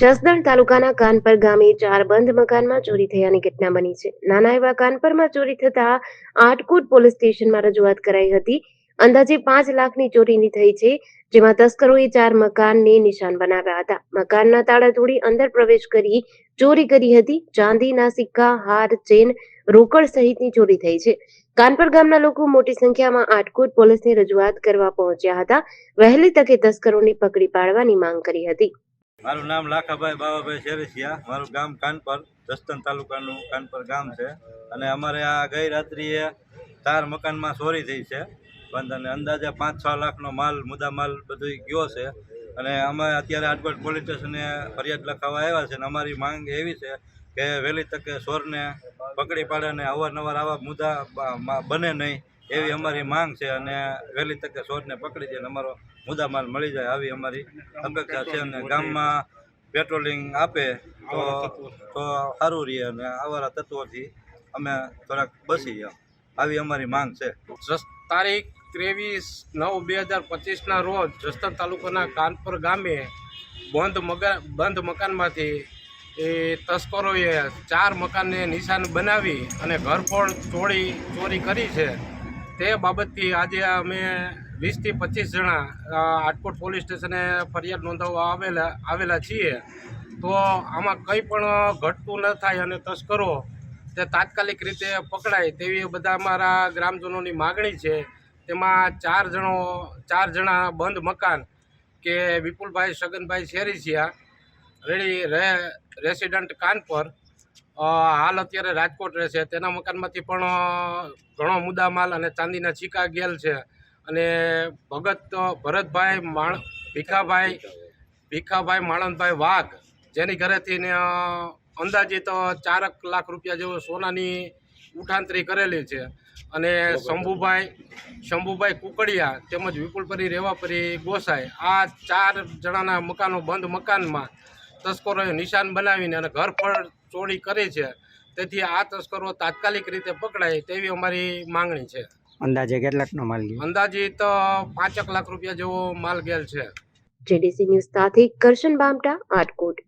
જસદણ તાલુકાના કાનપર ગામે ચાર બંધ મકાનમાં ચોરી થયાની ઘટના બની છે. નાના એવા કાનપરમાં ચોરી થતા આટકોટ પોલીસ સ્ટેશનમાં રજૂઆત કરાઈ હતી. અંદાજે પાંચ લાખની ચોરીની થઈ છે, જેમાં તસ્કરોએ ચાર મકાનને નિશાન બનાવ્યા હતા. મકાનના તાળા તોડી અંદર પ્રવેશ કરી ચોરી કરી હતી. ચાંદીના સિક્કા હાર, ચેન, રોકડ સહિતની ચોરી થઈ છે. કાનપર ગામના લોકો મોટી સંખ્યામાં આટકોટ પોલીસને રજૂઆત કરવા પહોંચ્યા હતા. વહેલી તકે તસ્કરોને પકડી પાડવાની માંગ કરી હતી. મારું નામ લાખાભાઈ બાવાભાઈ શેરસિયા. મારું ગામ કાનપર દસ્તન તાલુકાનું કાનપર ગામ છે. અને અમારે આ ગઈ રાત્રિએ ચાર મકાનમાં ચોરી થઈ છે. બંધ અને અંદાજે પાંચ છ લાખનો માલ મુદ્દા માલ બધું ગયો છે. અને અમે અત્યારે આજકોટ પોલીસ સ્ટેશને ફરિયાદ લખાવવા આવ્યા છે. અને અમારી માંગ એવી છે કે વહેલી તકે ચોરને પકડી પાડે અને અવારનવાર આવા મુદ્દા બને નહીં. એવી અમારી માંગ છે અને વહેલી તકે ચોરને પકડી અને અમારો મુદ્દા માલ મળી જાય આવી અમારી અપેક્ષા છે અને ગામમાં પેટ્રોલિંગ આપે તો તો સારું રહે અને આવારા તત્વોથી અમે થોડાક બસી આવી અમારી માંગ છે. તારીખ ત્રેવીસ નવ બે હજાર પચીસના રોજ જસદણ તાલુકાના કાનપુર ગામે બંધ મગા બંધ મકાનમાંથી એ તસ્કરોએ ચાર મકાનને નિશાન બનાવી અને ઘરફોડ ચોરી ચોરી કરી છે. તે બાબતથી આજે અમે વીસથી પચીસ જણા આટકોટ પોલીસ સ્ટેશને ફરિયાદ નોંધાવવા આવેલા આવેલા છીએ. તો આમાં કંઈ પણ ઘટતું ન થાય અને તસ્કરો તે તાત્કાલિક રીતે પકડાય તેવી બધા અમારા ગ્રામજનોની માગણી છે. તેમાં ચાર જણો, ચાર જણા બંધ મકાન કે વિપુલભાઈ, સગનભાઈ શેરીસિયા, રેડી, રે, રેસિડન્ટ કાનપર હાલ અત્યારે રાજકોટ રહે છે. તેના મકાનમાંથી પણ ઘણો મુદ્દામાલ અને ચાંદીના ચીકા ગેલ છે. અને ભગત ભરતભાઈ માણ, ભીખાભાઈ ભીખાભાઈ માણંદભાઈ વાઘ, જેની ઘરેથી અંદાજિત ચારક લાખ રૂપિયા જેવો સોનાની ઉઠાંતરી કરેલી છે. અને શંભુભાઈ શંભુભાઈ કુકડિયા તેમજ વિપુલપરી રેવાપરી ગોસાઈ આ ચાર જણાના મકાનો બંધ મકાનમાં તસ્કરોએ નિશાન બનાવીને અને ઘર પર ચોરી કરે છે તેથી આ તસ્કરો તાત્કાલિક રીતે પકડાય તેવી અમારી માંગણી છે. અંદાજે કેટલાકનો માલ ગયો અંદાજિત પાંચેક લાખ રૂપિયા જેવો માલ ગેલ છે. જેડીસી ન્યૂઝ સાથે કરશન બામટા આટકોટ.